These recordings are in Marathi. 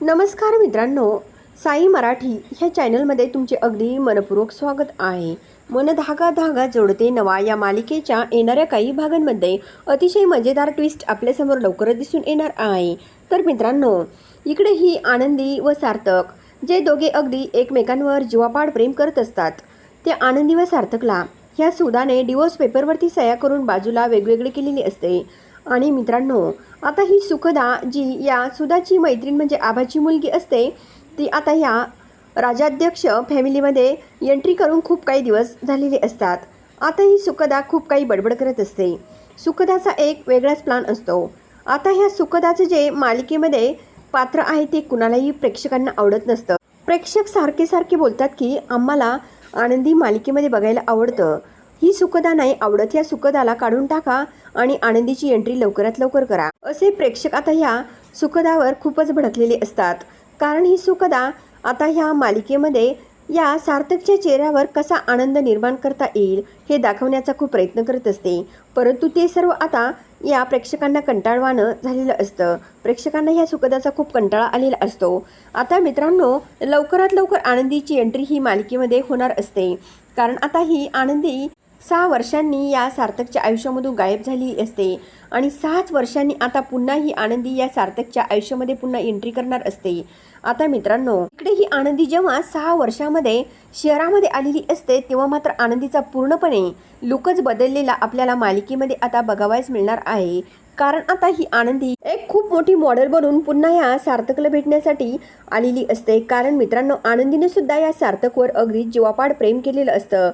नमस्कार मित्रांनो साई मराठी ह्या चॅनलमध्ये तुमचे अगदी मनपूर्वक स्वागत आहे. मन धागा धागा जोडते नवा या मालिकेच्या येणाऱ्या काही भागांमध्ये अतिशय मजेदार ट्विस्ट आपल्यासमोर लवकरच दिसून येणार आहे. तर मित्रांनो इकडे ही आनंदी व सार्थक जे दोघे अगदी एकमेकांवर जीवापाड प्रेम करत असतात. त्या आनंदी व सार्थकला ह्या सुदाने डिवोर्स पेपरवरती सह्या करून बाजूला वेगवेगळी केलेली असते. आणि मित्रांनो आता ही सुखदा जी या सुदाची मैत्रीण म्हणजे आबाची मुलगी असते ती आता ह्या राजाध्यक्ष फॅमिलीमध्ये एंट्री करून खूप काही दिवस झालेले असतात. आता ही सुखदा खूप काही बडबड करत असते. सुखदाचा एक वेगळाच प्लान असतो. आता ह्या सुखदाचं जे मालिकेमध्ये पात्र आहे ते कुणालाही प्रेक्षकांना आवडत नसतं. प्रेक्षक सारखे सारखे बोलतात की आम्हाला आनंदी मालिकेमध्ये बघायला आवडतं. ही सुखदा नाही आवडत या सुखदाला काढून टाका आणि आनंदीची एंट्री लवकरात लवकर करा. असे प्रेक्षक आता ह्या सुखदावर खूपच भडकलेले असतात. कारण ही सुखदा आता ह्या मालिकेमध्ये या सार्थकच्या चेहऱ्यावर कसा आनंद निर्माण करता येईल हे दाखवण्याचा खूप प्रयत्न करत असते. परंतु ते सर्व आता या प्रेक्षकांना कंटाळवाणं झालेलं असतं. प्रेक्षकांना ह्या सुखदाचा खूप कंटाळा आलेला असतो. आता मित्रांनो लवकरात लवकर आनंदीची एंट्री ही मालिकेमध्ये होणार असते. कारण आता ही आनंदी सहा वर्षांनी या सार्थकच्या आयुष्यामधून गायब झालेली असते आणि सहाच वर्षांनी आता पुन्हा ही आनंदी या सार्थकच्या आयुष्यामध्ये पुन्हा एंट्री करणार असते. आता मित्रांनो इकडे ही आनंदी जेव्हा सहा वर्षामध्ये शहरामध्ये आलेली असते तेव्हा मात्र आनंदीचा पूर्णपणे लुकच बदललेला आपल्याला मालिकेमध्ये आता बघावायच मिळणार आहे. कारण आता ही आनंदी एक खूप मोठी मॉडेल बनून पुन्हा या सार्थकला भेटण्यासाठी आलेली असते. कारण मित्रांनो आनंदीने सुद्धा या सार्थकवर अगदी जीवापाड प्रेम केलेलं असतं.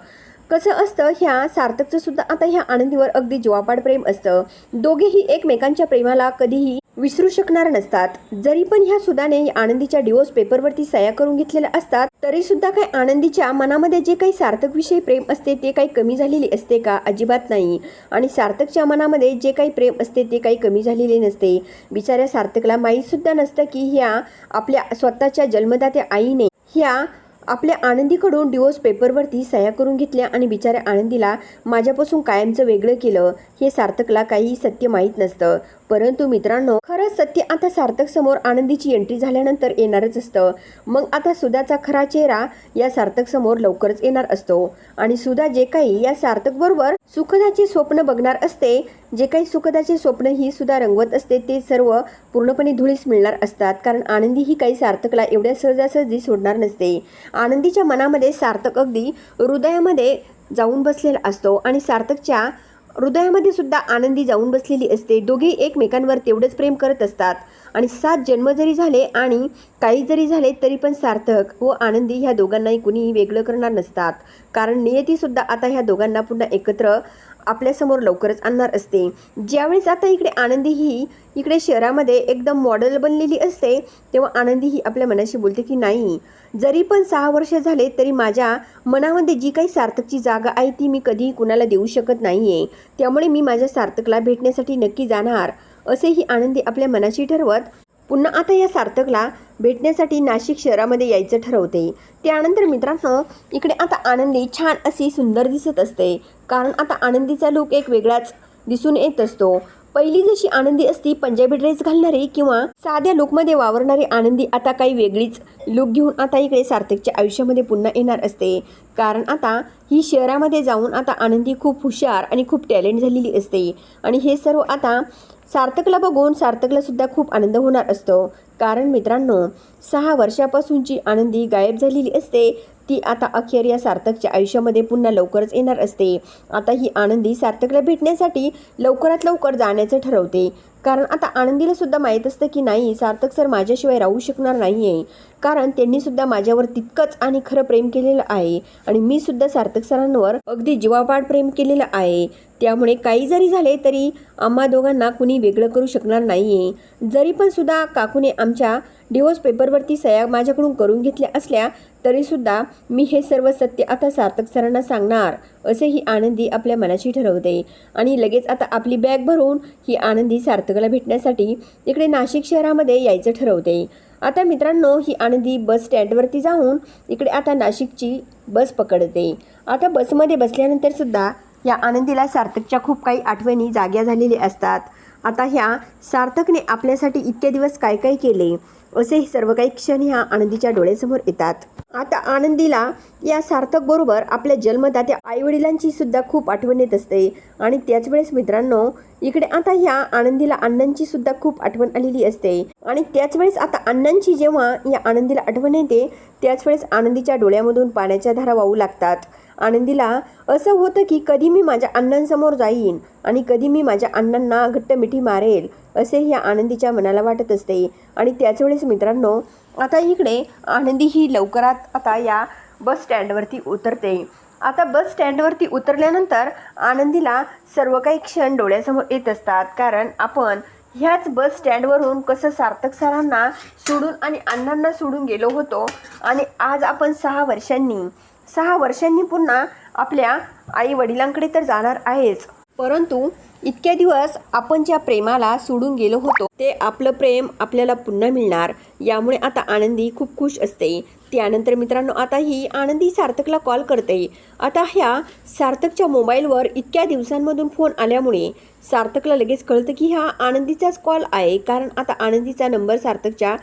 कसं असतं ह्या सार्थकचं सुद्धा आता ह्या आनंदीवर अगदी जीवापाड प्रेम असतं. दोघेही एकमेकांच्या प्रेमाला कधीही विसरू शकणार नसतात. जरी पण ह्या सुदाने आनंदीच्या डिवोर्स पेपरवरती सह्या करून घेतलेल्या असतात तरी सुद्धा काही आनंदीच्या मनामध्ये जे काही सार्थक विषयी प्रेम असते ते काही कमी झालेले असते का? अजिबात नाही. आणि सार्थकच्या मनामध्ये जे काही प्रेम असते ते काही कमी झालेले नसते. बिचाऱ्या सार्थकला माहीत सुद्धा नसतं की ह्या आपल्या स्वतःच्या जन्मदात्या आईने ह्या आपल्या आनंदीकडून डिवोर्स पेपरवरती सह्या करून घेतल्या आणि बिचाऱ्या आनंदीला माझ्यापासून कायमचं वेगळं केलं हे सार्थकला काही सत्य माहीत नसतं. परंतु मित्रांनो खरंच सत्य आता सार्थक समोर आनंदीची एंट्री झाल्यानंतर येणारच असतं. मग आता सुधाचा खरा चेहरा या सार्थक समोर लवकरच येणार असतो. आणि सुधा जे काही या सार्थक बरोबर सुखदाचे स्वप्न बघणार असते जे काही सुखदाचे स्वप्न ही सुद्धा रंगवत असते ते सर्व पूर्णपणे धुळीस मिळणार असतात. कारण आनंदी ही काही सार्थकला एवढ्या सहजासहजी सोडणार नसते. आनंदीच्या मनामध्ये सार्थक अगदी हृदयामध्ये जाऊन बसलेला असतो आणि सार्थकच्या हृदयामध्ये सुद्धा आनंदी जाऊन बसलेली असते. दोघे एकमेकांवर तेवढंच प्रेम करत असतात. आणि सात जन्म जरी झाले आणि काही जरी झाले तरी पण सार्थक व आनंदी ह्या दोघांनाही कुणीही वेगळं करणार नसतात. कारण नियतीसुद्धा आता ह्या दोघांना पुन्हा एकत्र आपल्यासमोर लवकरच आणणार असते. ज्यावेळेस आता इकडे आनंदी ही इकडे शहरामध्ये एकदम मॉडेल बनलेली असते तेव्हा आनंदी ही आपल्या मनाशी बोलते की नाही. जरी पण सहा वर्ष झाले तरी माझ्या मनामध्ये जी काही सार्थकची जागा आहे ती मी कधीही कुणाला देऊ शकत नाही आहे त्यामुळे मी माझ्या सार्थकला भेटण्यासाठी नक्की जाणार असेही आनंदी आपल्या मनाशी ठरवत पुन्हा आता या सार्थकला भेटण्यासाठी नाशिक शहरामध्ये यायचं ठरवते. त्यानंतर मित्रांनो इकडे आता आनंदी छान अशी सुंदर दिसत असते. कारण आता आनंदीचा लुक एक वेगळाच दिसून येत असतो. पहिली जशी आनंदी असती पंजाबी ड्रेस घालणारी किंवा साध्या लुकमध्ये वावरणारी आनंदी आता काही वेगळीच लुक घेऊन आता इकडे सार्थकच्या आयुष्यामध्ये पुन्हा येणार असते. कारण आता ही शहरामध्ये जाऊन आता आनंदी खूप हुशार आणि खूप टॅलेंट झालेली असते. आणि हे सर्व आता सार्थकला बघून सार्थकलासुद्धा खूप आनंद होणार असतो. कारण मित्रांनो सहा वर्षापासूनची आनंदी गायब झालेली असते ती आता अखेर या सार्थकच्या आयुष्यामध्ये पुन्हा लवकरच येणार असते. आता ही आनंदी सार्थकला भेटण्यासाठी लवकरात लवकर जाण्याचं ठरवते. कारण आता आनंदीला सुद्धा माहीत असतं की नाही सार्थक सर माझ्याशिवाय राहू शकणार नाही आहे कारण त्यांनीसुद्धा माझ्यावर तितकंच आणि खरं प्रेम केलेलं आहे. आणि मी सुद्धा सार्थक सरांवर अगदी जीवापाड प्रेम केलेलं आहे. त्यामुळे काही जरी झाले तरी आम्हा दोघांना कुणी वेगळं करू शकणार नाही आहे जरी पण सुद्धा काकूने आमच्या डिवोर्स पेपरवरती सह्या माझ्याकडून करून घेतल्या असल्या तरीसुद्धा मी हे सर्व सत्य आता सार्थक सरांना सांगणार असे ही आनंदी आपल्या मनाशी ठरवते. आणि लगेच आता आपली बॅग भरून ही आनंदी सार्थक पुस्तकाला भेटण्यासाठी इकडे नाशिक शहरामध्ये यायचं ठरवते. आता मित्रांनो ही आनंदी बस स्टँडवरती जाऊन इकडे आता नाशिकची बस पकडते. आता बसमध्ये बसल्यानंतर सुद्धा या आनंदीला सार्थकच्या खूप काही आठवणी जाग्या झालेल्या असतात. आता ह्या सार्थकने आपल्यासाठी इतके दिवस काय काय केले? असे सर्व काही क्षण ह्या आनंदीच्या डोळ्यासमोर येतात. आता आनंदीला या सार्थक बरोबर आपल्या जन्मदात्या आईवडिलांची सुद्धा खूप आठवण येत असते. आणि त्याच वेळेस मित्रांनो इकडे आता ह्या आनंदीला अण्णांची सुद्धा खूप आठवण आलेली असते. आणि त्याच वेळेस आता अण्णांची जेव्हा या आनंदीला आठवण येते त्याच वेळेस आनंदीच्या डोळ्यामधून पाण्याच्या धारा वाहू लागतात. आनंदीला असं होतं की कधी मी माझ्या अण्णांसमोर जाईन आणि कधी मी माझ्या अण्णांना घट्ट मिठी मारेल असे ह्या आनंदीच्या मनाला वाटत असते. आणि त्याच वेळेस मित्रांनो आता इकडे आनंदी ही लवकरात आता या बस स्टँडवरती उतरते. आता बस स्टँडवरती उतरल्यानंतर आनंदीला सर्व काही क्षण डोळ्यासमोर येत असतात. कारण आपण ह्याच बस स्टँडवरून कसं सार्थक सरांना सोडून आणि अण्णांना सोडून गेलो होतो आणि आज आपण सहा वर्षांनी सहा वर्षांनी पुन्हा आपल्या आई वडिलांकडे तर जाणार आहेच. परंतु इतक्या दिवस आपण ज्या प्रेमाला सोडून गेलो होतो ते आपलं प्रेम आपल्याला पुन्हा मिळणार यामुळे आता आनंदी खूप खुश असते. त्यानंतर मित्रांनो आता ही आनंदी सार्थकला कॉल करते. आता ह्या सार्थकच्या मोबाईलवर इतक्या दिवसांमधून फोन आल्यामुळे सार्थकला लगेच कळतं की हा आनंदीचाच कॉल आहे कारण आता आनंदीचा नंबर सार्थकच्या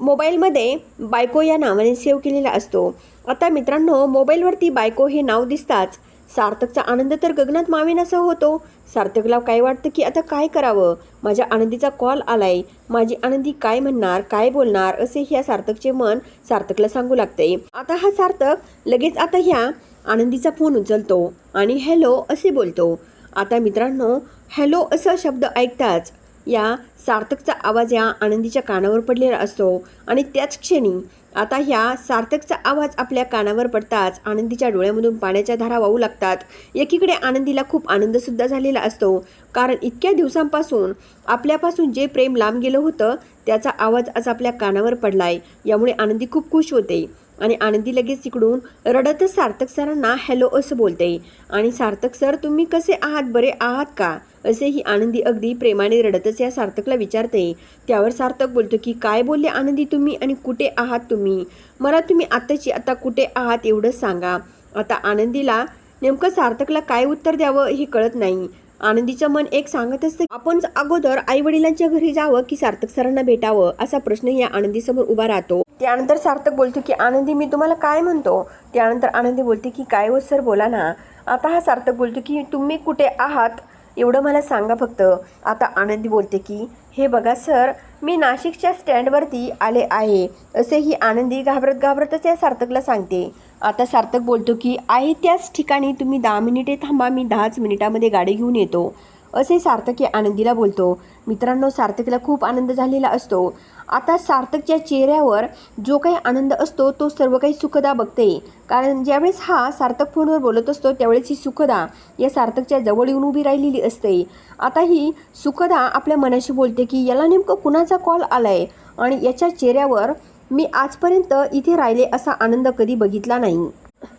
मोबाईलमध्ये बायको या नावाने सेव्ह केलेला असतो. आता मित्रांनो मोबाईलवरती बायको हे नाव दिसताच सार्थकचा आनंद तर गगनात मावेनासा होतो. सार्थकला काय वाटतं की आता काय करावं? माझ्या आनंदीचा कॉल आलाय. माझी आनंदी काय म्हणणार काय बोलणार असे ह्या सार्थकचे मन सार्थकला सांगू लागते आता हा सार्थक लगेच आता ह्या आनंदीचा फोन उचलतो आणि हॅलो असे बोलतो. आता मित्रांनो हॅलो असा शब्द ऐकताच या सार्थकचा आवाज या आनंदीच्या कानावर पडलेला असतो. आणि त्याच क्षणी आता ह्या सार्थकचा आवाज आपल्या कानावर पडताच आनंदीच्या डोळ्यामधून पाण्याच्या धारा वाहू लागतात. एकीकडे आनंदीला खूप आनंदसुद्धा झालेला असतो. कारण इतक्या दिवसांपासून आपल्यापासून जे प्रेम लांब गेलं होतं त्याचा आवाज आज आपल्या कानावर पडलाय. यामुळे आनंदी खूप खुश होते. आणि आनंदी लगेच तिकडून रडतच सार्थक सरांना हॅलो असं बोलते. आणि सार्थक सर तुम्ही कसे आहात? बरे आहात का? असे ही आनंदी अगदी प्रेमाने रडतच या सार्थकला विचारते. त्यावर सार्थक बोलतो की काय बोलले आनंदी तुम्ही? आणि कुठे आहात तुम्ही? मला तुम्ही आत्ताची आता कुठे आहात एवढंच सांगा. आता आनंदीला नेमकं सार्थकला काय उत्तर द्यावं हे कळत नाही. आनंदीचं मन एक सांगत असतं आपण अगोदर आई वडिलांच्या घरी जावं की सार्थक सरांना भेटावं? असा प्रश्न या आनंदीसमोर उभा राहतो. त्यानंतर सार्थक बोलतो की आनंदी मी तुम्हाला काय म्हणतो? त्यानंतर आनंदी बोलते की काय हो सर बोला ना. आता हा सार्थक बोलतो की तुम्ही कुठे आहात? एवढं मला सांगा फक्त. आता आनंदी बोलते की हे बघा सर मी नाशिकच्या स्टँडवरती आले आहे. असे ही आनंदी घाबरत घाबरतच या सार्थकला सांगते. आता सार्थक बोलतो की आहे त्याच ठिकाणी तुम्ही दहा मिनिटे थांबा मी दहाच मिनिटामध्ये गाडी घेऊन येतो. असे सार्थक आनंदीला बोलतो. मित्रांनो सार्थकीला खूप आनंद झालेला असतो. आता सार्थकच्या चेहऱ्यावर जो काही आनंद असतो तो सर्व काही सुखदा बघते. कारण ज्यावेळेस हा सार्थक फोनवर बोलत असतो त्यावेळेस ही सुखदा या सार्थकच्या जवळ येऊन उभी राहिलेली असते. आता ही सुखदा आपल्या मनाशी बोलते की याला नेमकं कुणाचा कॉल आलाय? आणि याच्या चेहऱ्यावर मी आजपर्यंत इथे राहिले असा आनंद कधी बघितला नाही.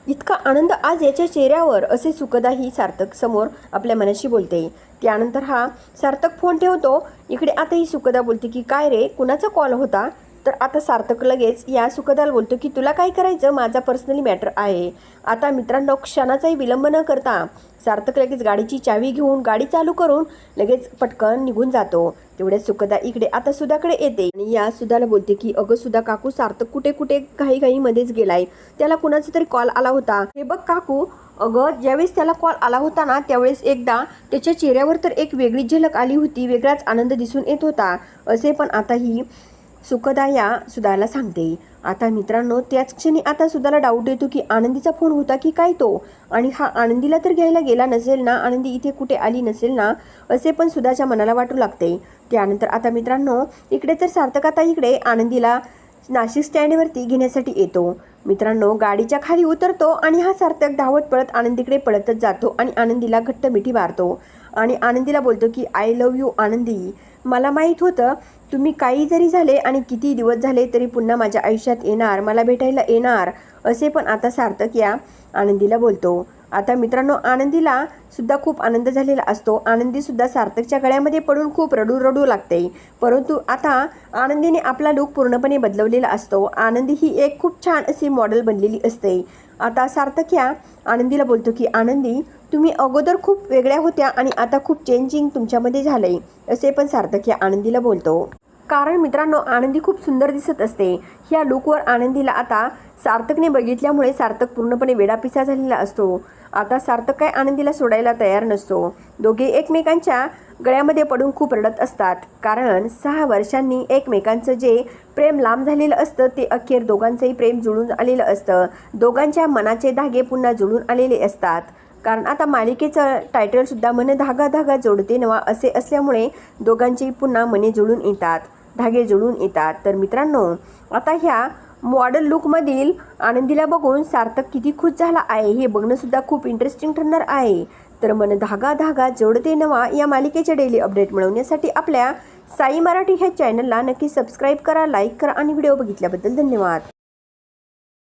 इतका आनंद आज याच्या चेहऱ्यावर असे सुखदा ही सार्थक समोर आपल्या मनाशी बोलते. त्यानंतर हा सार्थक फोन ठेवतो. इकडे आता ही सुखदा बोलते की काय रे कुणाचा कॉल होता? तर आता सार्थक लगेच या सुखदाला बोलतो की तुला काय करायचं? माझा पर्सनली मॅटर आहे. आता मित्रांनो क्षणाचाही विलंब न करता. सार्थक लगेच गाडीची चावी घेऊन गाडी चालू करून लगेच पटकन निघून जातो. तेवढ्या सुखदा इकडे आता सुधाकडे येते. आणि या सुधाला बोलते की अगं सुधा काकू सार्थक कुठे कुठे घाई घाईमध्येच गेलाय. त्याला कुणाचा तरी कॉल आला होता. हे बघ काकू अगं ज्यावेळेस त्याला कॉल आला होता ना त्यावेळेस एकदा त्याच्या चेहऱ्यावर तर एक वेगळीच झलक आली होती वेगळाच आनंद दिसून येत होता. असे पण आता ही सुखदाया सुधाला सांगते. आता मित्रांनो त्याच क्षणी आता सुधाला डाऊट येतो की आनंदीचा फोन होता की काय तो? आणि हा आनंदीला तर घ्यायला गेला नसेल ना आनंदी इथे कुठे आली नसेल ना असे पण सुधाच्या मनाला वाटू लागते. त्यानंतर आता मित्रांनो इकडे तर सार्थक आता इकडे आनंदीला नाशिक स्टँडवरती घेण्यासाठी येतो. मित्रांनो गाडीच्या खाली उतरतो आणि हा सार्थक धावत पळत आनंदीकडे पळतच जातो आणि आनंदीला घट्ट मिठी मारतो. आणि आनंदीला बोलतो की आय लव यू आनंदी. मला माहीत होतं तुम्ही काही जरी झाले आणि किती दिवस झाले तरी पुन्हा माझ्या आयुष्यात येणार मला भेटायला येणार असे पण आता सार्थक या आनंदीला बोलतो. आता मित्रांनो आनंदीला सुद्धा खूप आनंद झालेला असतो. आनंदीसुद्धा सार्थकच्या गळ्यामध्ये पडून खूप रडू रडू लागते. परंतु आता आनंदीने आपला लूक पूर्णपणे बदलवलेला असतो. आनंदी ही एक खूप छान अशी मॉडेल बनलेली असते. आता सार्थक या आनंदीला बोलतो की आनंदी तुम्ही अगोदर खूप वेगळ्या होत्या आणि आता खूप चेंजिंग तुमच्यामध्ये झालं आहे असे पण सार्थक या आनंदीला बोलतो. कारण मित्रांनो आनंदी खूप सुंदर दिसत असते. ह्या लुकवर आनंदीला आता सार्थकने बघितल्यामुळे सार्थक पूर्णपणे वेडापिसा झालेला असतो. आता सार्थक काय आनंदीला सोडायला तयार नसतो. दोघे एकमेकांच्या गळ्यामध्ये पडून खूप रडत असतात. कारण सहा वर्षांनी एकमेकांचं जे प्रेम लांब झालेलं असतं ते अखेर दोघांचंही प्रेम जुळून आलेलं असतं. दोघांच्या मनाचे धागे पुन्हा जुळून आलेले असतात. कारण आता मालिकेचं टायटलसुद्धा मन धागा धागा जोडते नवा असे असल्यामुळे दोघांची पुन्हा मने जुळून येतात. धागे जुळून येतात. तर मित्रांनो आता ह्या मॉडल लुकमधील आनंदीला बघून सार्थक किती खुश झाला आहे हे बघणंसुद्धा खूप इंटरेस्टिंग ठरणार आहे. तर मन धागा धागा जोडते नवा या मालिकेचे डेली अपडेट मिळवण्यासाठी आपल्या साई मराठी ह्या चॅनलला नक्की सबस्क्राईब करा लाईक करा आणि व्हिडिओ बघितल्याबद्दल धन्यवाद.